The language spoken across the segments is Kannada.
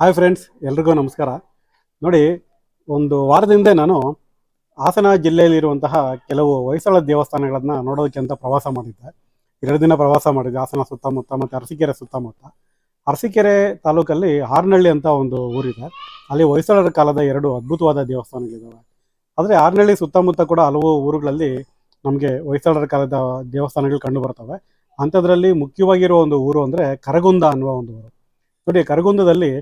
ಹಾಯ್ ಫ್ರೆಂಡ್ಸ್, ಎಲ್ರಿಗೂ ನಮಸ್ಕಾರ. ನೋಡಿ, ಒಂದು ವಾರದಿಂದ ನಾನು ಹಾಸನ ಜಿಲ್ಲೆಯಲ್ಲಿರುವಂತಹ ಕೆಲವು ಹೊಯ್ಸಳ ದೇವಸ್ಥಾನಗಳನ್ನು ನೋಡೋದಕ್ಕೆ ಅಂತ ಪ್ರವಾಸ ಮಾಡಿದ್ದೆ. ಎರಡು ದಿನ ಪ್ರವಾಸ ಮಾಡಿದ್ದೆ, ಹಾಸನ ಸುತ್ತಮುತ್ತ ಮತ್ತು ಅರಸೀಕೆರೆ ಸುತ್ತಮುತ್ತ. ಅರಸೀಕೆರೆ ತಾಲೂಕಲ್ಲಿ ಹಾರ್ನಹಳ್ಳಿ ಅಂತ ಒಂದು ಊರಿದೆ. ಅಲ್ಲಿ ಹೊಯ್ಸಳರ ಕಾಲದ ಎರಡು ಅದ್ಭುತವಾದ ದೇವಸ್ಥಾನಗಳಿದ್ದಾವೆ ಆದರೆ ಹಾರ್ನಹಳ್ಳಿ ಸುತ್ತಮುತ್ತ ಕೂಡ ಹಲವು ಊರುಗಳಲ್ಲಿ ನಮಗೆ ಹೊಯ್ಸಳರ ಕಾಲದ ದೇವಸ್ಥಾನಗಳು ಕಂಡು ಬರ್ತವೆ. ಅಂಥದ್ರಲ್ಲಿ ಮುಖ್ಯವಾಗಿರುವ ಒಂದು ಊರು ಅಂದರೆ ಕರಗುಂದ ಅನ್ನುವ ಒಂದು ಊರು. ನೋಡಿ, ಕರಗುಂದದಲ್ಲಿ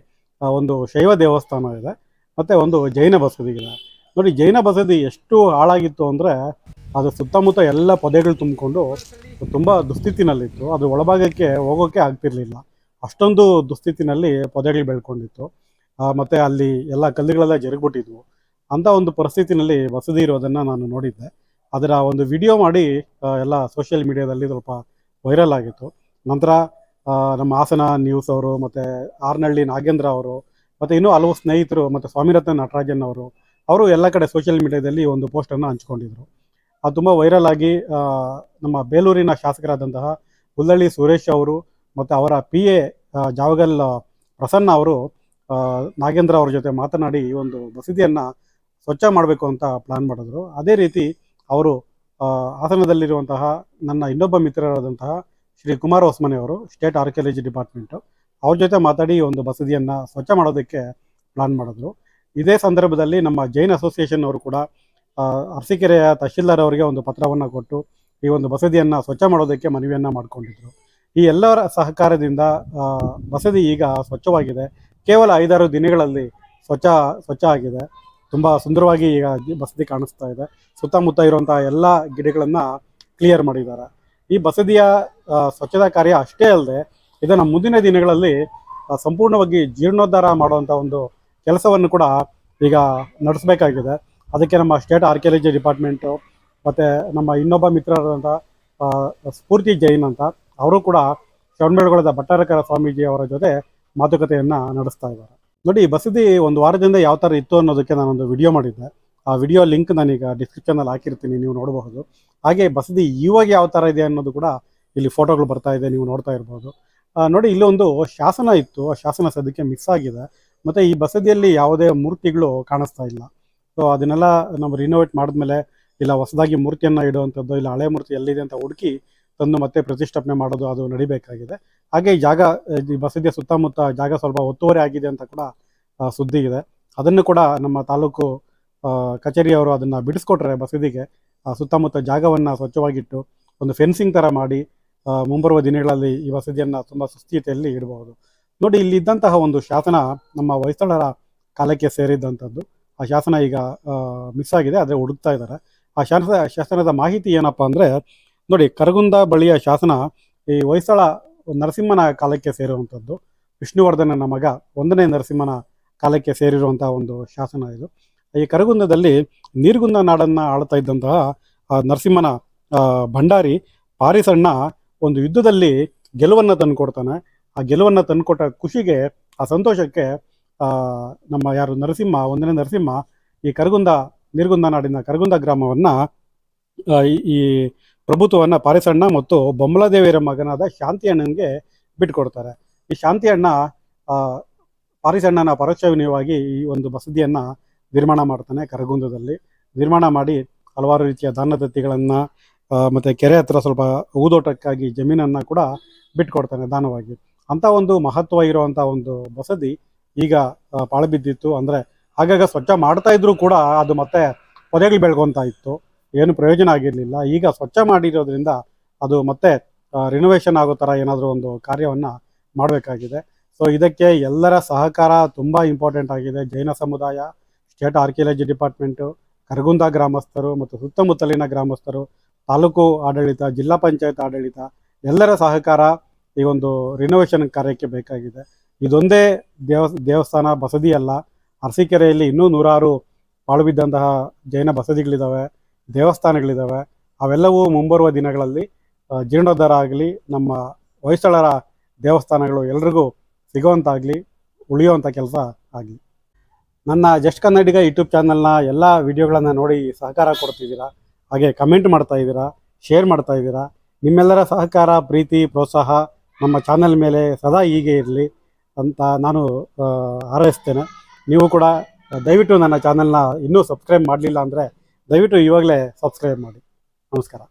ಒಂದು ಶೈವ ದೇವಸ್ಥಾನ ಇದೆ. ಮತ್ತೆ ಒಂದು ಜೈನ ಬಸದಿ ಇದೆ. ನೋಡಿ, ಜೈನ ಬಸದಿ ಎಷ್ಟು ಹಾಳಾಗಿತ್ತು ಅಂದರೆ ಅದು ಸುತ್ತಮುತ್ತ ಎಲ್ಲ ಪೊದೆಗಳು ತುಂಬಿಕೊಂಡು ತುಂಬ ದುಸ್ಥಿತಿನಲ್ಲಿತ್ತು. ಅದು ಒಳಭಾಗಕ್ಕೆ ಹೋಗೋಕ್ಕೆ ಆಗ್ತಿರಲಿಲ್ಲ. ಅಷ್ಟೊಂದು ದುಸ್ಥಿತಿನಲ್ಲಿ ಪೊದೆಗಳು ಬೆಳ್ಕೊಂಡಿತ್ತು. ಮತ್ತು ಅಲ್ಲಿ ಎಲ್ಲ ಕಲ್ಲುಗಳೆಲ್ಲ ಜರುಗಿಬಿಟ್ಟಿದ್ವು. ಅಂಥ ಒಂದು ಪರಿಸ್ಥಿತಿನಲ್ಲಿ ಬಸದಿ ಇರೋದನ್ನು ನಾನು ನೋಡಿದ್ದೆ. ಅದರ ಒಂದು ವಿಡಿಯೋ ಮಾಡಿ ಎಲ್ಲ ಸೋಷಿಯಲ್ ಮೀಡಿಯಾದಲ್ಲಿ ಸ್ವಲ್ಪ ವೈರಲ್ ಆಗಿತ್ತು. ನಂತರ ನಮ್ಮ ಹಾಸನ ನ್ಯೂಸ್ ಅವರು ಮತ್ತು ಆರ್ನಹಳ್ಳಿ ನಾಗೇಂದ್ರ ಅವರು, ಮತ್ತು ಇನ್ನೂ ಹಲವು ಸ್ನೇಹಿತರು ಮತ್ತು ಸ್ವಾಮಿರತ್ನ ನಟರಾಜನ್ ಅವರು ಅವರು ಎಲ್ಲ ಕಡೆ ಸೋಷಿಯಲ್ ಮೀಡಿಯಾದಲ್ಲಿ ಒಂದು ಪೋಸ್ಟನ್ನು ಹಂಚ್ಕೊಂಡಿದ್ರು. ಅದು ತುಂಬ ವೈರಲ್ ಆಗಿ ನಮ್ಮ ಬೇಲೂರಿನ ಶಾಸಕರಾದಂತಹ ಹುಲ್ಲಳ್ಳಿ ಸುರೇಶ್ ಅವರು ಮತ್ತು ಅವರ ಪಿ ಎ ಜಾವಗಲ್ ಪ್ರಸನ್ನ ಅವರು ನಾಗೇಂದ್ರ ಅವ್ರ ಜೊತೆ ಮಾತನಾಡಿ ಈ ಒಂದು ಮಸೀದಿಯನ್ನು ಸ್ವಚ್ಛ ಮಾಡಬೇಕು ಅಂತ ಪ್ಲಾನ್ ಮಾಡಿದ್ರು. ಅದೇ ರೀತಿ ಅವರು ಹಾಸನದಲ್ಲಿರುವಂತಹ ನನ್ನ ಇನ್ನೊಬ್ಬ ಮಿತ್ರರಾದಂತಹ ಶ್ರೀ ಕುಮಾರ್ ಹೊಸ್ಮನೆ ಅವರು ಸ್ಟೇಟ್ ಆರ್ಕಿಯಾಲಜಿ ಡಿಪಾರ್ಟ್ಮೆಂಟು ಅವ್ರ ಜೊತೆ ಮಾತಾಡಿ ಒಂದು ಬಸದಿಯನ್ನು ಸ್ವಚ್ಛ ಮಾಡೋದಕ್ಕೆ ಪ್ಲಾನ್ ಮಾಡಿದ್ರು. ಇದೇ ಸಂದರ್ಭದಲ್ಲಿ ನಮ್ಮ ಜೈನ್ ಅಸೋಸಿಯೇಷನ್ ಅವರು ಕೂಡ ಅರಸೀಕೆರೆಯ ತಹಶೀಲ್ದಾರ್ ಅವರಿಗೆ ಒಂದು ಪತ್ರವನ್ನು ಕೊಟ್ಟು ಈ ಒಂದು ಬಸದಿಯನ್ನು ಸ್ವಚ್ಛ ಮಾಡೋದಕ್ಕೆ ಮನವಿಯನ್ನು ಮಾಡಿಕೊಂಡಿದ್ರು. ಈ ಎಲ್ಲರ ಸಹಕಾರದಿಂದ ಬಸದಿ ಈಗ ಸ್ವಚ್ಛವಾಗಿದೆ. ಕೇವಲ ಐದಾರು ದಿನಗಳಲ್ಲಿ ಸ್ವಚ್ಛ ಸ್ವಚ್ಛ ಆಗಿದೆ. ತುಂಬ ಸುಂದರವಾಗಿ ಈಗ ಬಸದಿ ಕಾಣಿಸ್ತಾ ಇದೆ. ಸುತ್ತಮುತ್ತ ಇರುವಂಥ ಎಲ್ಲ ಗಿಡಗಳನ್ನು ಕ್ಲಿಯರ್ ಮಾಡಿದ್ದಾರೆ. ಈ ಬಸದಿಯ ಸ್ವಚ್ಛತಾ ಕಾರ್ಯ ಅಷ್ಟೇ ಅಲ್ಲದೆ ಇದನ್ನು ಮುಂದಿನ ದಿನಗಳಲ್ಲಿ ಸಂಪೂರ್ಣವಾಗಿ ಜೀರ್ಣೋದ್ಧಾರ ಮಾಡುವಂಥ ಒಂದು ಕೆಲಸವನ್ನು ಕೂಡ ಈಗ ನಡೆಸಬೇಕಾಗಿದೆ. ಅದಕ್ಕೆ ನಮ್ಮ ಸ್ಟೇಟ್ ಆರ್ಕಿಯಾಲಜಿ ಡಿಪಾರ್ಟ್ಮೆಂಟು ಮತ್ತು ನಮ್ಮ ಇನ್ನೊಬ್ಬ ಮಿತ್ರರಾದಂಥ ಸ್ಫೂರ್ತಿ ಜೈನ್ ಅಂತ, ಅವರು ಕೂಡ ಶ್ರವಣಬೆಳಗೊಳದ ಭಟ್ಟಾರಕರ ಸ್ವಾಮೀಜಿ ಅವರ ಜೊತೆ ಮಾತುಕತೆಯನ್ನು ನಡೆಸ್ತಾ ಇದ್ದಾರೆ. ನೋಡಿ, ಈ ಬಸದಿ ಒಂದು ವಾರದಿಂದ ಯಾವ ಥರ ಇತ್ತು ಅನ್ನೋದಕ್ಕೆ ನಾನೊಂದು ವಿಡಿಯೋ ಮಾಡಿದ್ದೆ. ಆ ವಿಡಿಯೋ ಲಿಂಕ್ ನಾನೀಗ ಡಿಸ್ಕ್ರಿಪ್ಷನಲ್ಲಿ ಹಾಕಿರ್ತೀನಿ, ನೀವು ನೋಡಬಹುದು. ಹಾಗೆ ಬಸದಿ ಇವಾಗ ಯಾವ ಥರ ಇದೆ ಅನ್ನೋದು ಕೂಡ ಇಲ್ಲಿ ಫೋಟೋಗಳು ಬರ್ತಾ ಇದೆ, ನೀವು ನೋಡ್ತಾ ಇರ್ಬೋದು. ನೋಡಿ ಇಲ್ಲೊಂದು ಶಾಸನ ಇತ್ತು, ಆ ಶಾಸನ ಸದ್ಯಕ್ಕೆ ಮಿಸ್ ಆಗಿದೆ. ಮತ್ತು ಈ ಬಸದಿಯಲ್ಲಿ ಯಾವುದೇ ಮೂರ್ತಿಗಳು ಕಾಣಿಸ್ತಾ ಇಲ್ಲ. ಸೊ ಅದನ್ನೆಲ್ಲ ನಾವು ರಿನೋವೇಟ್ ಮಾಡಿದ್ಮೇಲೆ ಇಲ್ಲ ಹೊಸದಾಗಿ ಮೂರ್ತಿಯನ್ನು ಇಡುವಂಥದ್ದು, ಇಲ್ಲ ಹಳೆ ಮೂರ್ತಿ ಎಲ್ಲಿದೆ ಅಂತ ಹುಡುಕಿ ತಂದು ಮತ್ತೆ ಪ್ರತಿಷ್ಠಾಪನೆ ಮಾಡೋದು ಅದು ನಡಿಬೇಕಾಗಿದೆ. ಹಾಗೆ ಜಾಗ, ಈ ಬಸದಿಯ ಸುತ್ತಮುತ್ತ ಜಾಗ ಸ್ವಲ್ಪ ಒತ್ತುವರಿ ಆಗಿದೆ ಅಂತ ಕೂಡ ಸುದ್ದಿ ಇದೆ. ಅದನ್ನು ಕೂಡ ನಮ್ಮ ತಾಲೂಕು ಕಚೇರಿಯವರು ಅದನ್ನು ಬಿಡಿಸ್ಕೊಟ್ರೆ ಬಸದಿಗೆ ಆ, ಸುತ್ತಮುತ್ತ ಜಾಗವನ್ನು ಸ್ವಚ್ಛವಾಗಿಟ್ಟು ಒಂದು ಫೆನ್ಸಿಂಗ್ ಥರ ಮಾಡಿ ಮುಂಬರುವ ದಿನಗಳಲ್ಲಿ ಈ ವಸತಿಯನ್ನು ತುಂಬ ಸುಸ್ಥಿತಿಯಲ್ಲಿ ಇಡಬಹುದು. ನೋಡಿ ಇಲ್ಲಿ ಇದ್ದಂತಹ ಒಂದು ಶಾಸನ ನಮ್ಮ ಹೊಯ್ಸಳರ ಕಾಲಕ್ಕೆ ಸೇರಿದ್ದಂಥದ್ದು ಆ ಶಾಸನ ಈಗ ಮಿಸ್ ಆಗಿದೆ ಆದರೆ ಹುಡುಕ್ತಾ ಇದ್ದಾರೆ. ಆ ಶಾಸನ ಶಾಸನದ ಮಾಹಿತಿ ಏನಪ್ಪ ಅಂದರೆ ನೋಡಿ ಕರಗುಂದ ಬಳಿಯ ಶಾಸನ ಈ ಹೊಯ್ಸಳ ನರಸಿಂಹನ ಕಾಲಕ್ಕೆ ಸೇರುವಂಥದ್ದು ವಿಷ್ಣುವರ್ಧನನ ಮಗ ಒಂದನೇ ನರಸಿಂಹನ ಕಾಲಕ್ಕೆ ಸೇರಿರುವಂಥ ಒಂದು ಶಾಸನ ಇದು. ಈ ಕರಗುಂದದಲ್ಲಿ ನೀರ್ಗುಂದ ನಾಡನ್ನ ಆಳ್ತಾ ಇದ್ದಂತಹ ನರಸಿಂಹನ ಭಂಡಾರಿ ಪಾರಿಸಣ್ಣ ಒಂದು ಯುದ್ಧದಲ್ಲಿ ಗೆಲುವನ್ನು ತಂದುಕೊಡ್ತಾನೆ. ಆ ಗೆಲುವನ್ನು ತಂದುಕೊಟ್ಟ ಖುಷಿಗೆ, ಆ ಸಂತೋಷಕ್ಕೆ ನಮ್ಮ ಯಾರು ನರಸಿಂಹ, ಒಂದನೇ ನರಸಿಂಹ ಈ ಕರಗುಂದ, ನೀರ್ಗುಂದ ನಾಡಿನ ಕರಗುಂದ ಗ್ರಾಮವನ್ನು ಈ ಪ್ರಭುತ್ವವನ್ನು ಪಾರಿಸಣ್ಣ ಮತ್ತು ಬೊಮ್ಮಲದೇವಿಯರ ಮಗನಾದ ಶಾಂತಿ ಅಣ್ಣನಿಗೆ ಬಿಟ್ಕೊಡ್ತಾರೆ. ಈ ಶಾಂತಿ ಅಣ್ಣ ಪಾರಿಸಣ್ಣನ ಪರೋಕ್ಷ ಈ ಒಂದು ಬಸದಿಯನ್ನು ನಿರ್ಮಾಣ ಮಾಡ್ತಾನೆ ಕರಗುಂದದಲ್ಲಿ. ನಿರ್ಮಾಣ ಮಾಡಿ ಹಲವಾರು ರೀತಿಯ ದಾನದತ್ತಿಗಳನ್ನು ಮತ್ತು ಕೆರೆ ಹತ್ರ ಸ್ವಲ್ಪ ಊದೋಟಕ್ಕಾಗಿ ಜಮೀನನ್ನು ಕೂಡ ಬಿಟ್ಕೊಡ್ತಾನೆ ದಾನವಾಗಿ. ಅಂಥ ಒಂದು ಮಹತ್ವ ಇರುವಂಥ ಒಂದು ಬಸದಿ ಈಗ ಪಾಳುಬಿದ್ದಿತ್ತು. ಪಾಳು ಬಿದ್ದಿತ್ತು ಅಂದರೆ ಆಗಾಗ ಸ್ವಚ್ಛ ಮಾಡ್ತಾ ಇದ್ರೂ ಕೂಡ ಅದು ಮತ್ತೆ ಪೊದೆಗಳು ಬೆಳ್ಕೊತಾ ಇತ್ತು. ಏನು ಪ್ರಯೋಜನ ಆಗಿರಲಿಲ್ಲ. ಈಗ ಸ್ವಚ್ಛ ಮಾಡಿರೋದ್ರಿಂದ ಅದು ಮತ್ತೆ ರಿನೋವೇಷನ್ ಆಗೋ ಥರ ಏನಾದರೂ ಒಂದು ಕಾರ್ಯವನ್ನು ಮಾಡಬೇಕಾಗಿದೆ. ಸೊ ಇದಕ್ಕೆ ಎಲ್ಲರ ಸಹಕಾರ ತುಂಬ ಇಂಪಾರ್ಟೆಂಟ್ ಆಗಿದೆ. ಜೈನ ಸಮುದಾಯ ಸ್ಟೇಟ್ ಆರ್ಕಿಯಾಲಜಿ ಡಿಪಾರ್ಟ್ಮೆಂಟು, ಕರಗುಂದ ಗ್ರಾಮಸ್ಥರು ಮತ್ತು ಸುತ್ತಮುತ್ತಲಿನ ಗ್ರಾಮಸ್ಥರು, ತಾಲೂಕು ಆಡಳಿತ, ಜಿಲ್ಲಾ ಪಂಚಾಯತ್ ಆಡಳಿತ, ಎಲ್ಲರ ಸಹಕಾರ ಈ ಒಂದು ರಿನೋವೇಷನ್ ಕಾರ್ಯಕ್ಕೆ ಬೇಕಾಗಿದೆ. ಇದೊಂದೇ ದೇವ, ದೇವಸ್ಥಾನ ಬಸದಿ ಅಲ್ಲ ಅರಸೀಕೆರೆಯಲ್ಲಿ ಇನ್ನೂ ನೂರಾರು ಪಾಳು ಬಿದ್ದಂತಹ ಜೈನ ಬಸದಿಗಳಿದ್ದಾವೆ ದೇವಸ್ಥಾನಗಳಿದ್ದಾವೆ ಅವೆಲ್ಲವೂ ಮುಂಬರುವ ದಿನಗಳಲ್ಲಿ ಜೀರ್ಣೋದ್ಧಾರ ಆಗಲಿ ನಮ್ಮ ಹೊಯ್ಸಳರ ದೇವಸ್ಥಾನಗಳು ಎಲ್ರಿಗೂ ಸಿಗುವಂತಾಗಲಿ ಉಳಿಯುವಂಥ ಕೆಲಸ ಆಗಲಿ. ನನ್ನ ಜಸ್ಟ್ ಕನ್ನಡಿಗ ಯೂಟ್ಯೂಬ್ ಚಾನಲ್ನ ಎಲ್ಲ ವಿಡಿಯೋಗಳನ್ನು ನೋಡಿ ಸಹಕಾರ ಕೊಡ್ತಿದ್ದೀರಾ? ಹಾಗೆ ಕಮೆಂಟ್ ಮಾಡ್ತಾ ಇದ್ದೀರಾ? ಶೇರ್ ಮಾಡ್ತಾ ಇದ್ದೀರಾ? ನಿಮ್ಮೆಲ್ಲರ ಸಹಕಾರ, ಪ್ರೀತಿ, ಪ್ರೋತ್ಸಾಹ ನಮ್ಮ ಚಾನಲ್ ಮೇಲೆ ಸದಾ ಹೀಗೆ ಇರಲಿ ಅಂತ ನಾನು ಹಾರೈಸ್ತೇನೆ. ನೀವು ಕೂಡ ದಯವಿಟ್ಟು ನನ್ನ ಚಾನಲ್ನ ಇನ್ನೂ ಸಬ್ಸ್ಕ್ರೈಬ್ ಮಾಡಲಿಲ್ಲ ಅಂದರೆ ದಯವಿಟ್ಟು ಇವಾಗಲೇ ಸಬ್ಸ್ಕ್ರೈಬ್ ಮಾಡಿ. ನಮಸ್ಕಾರ.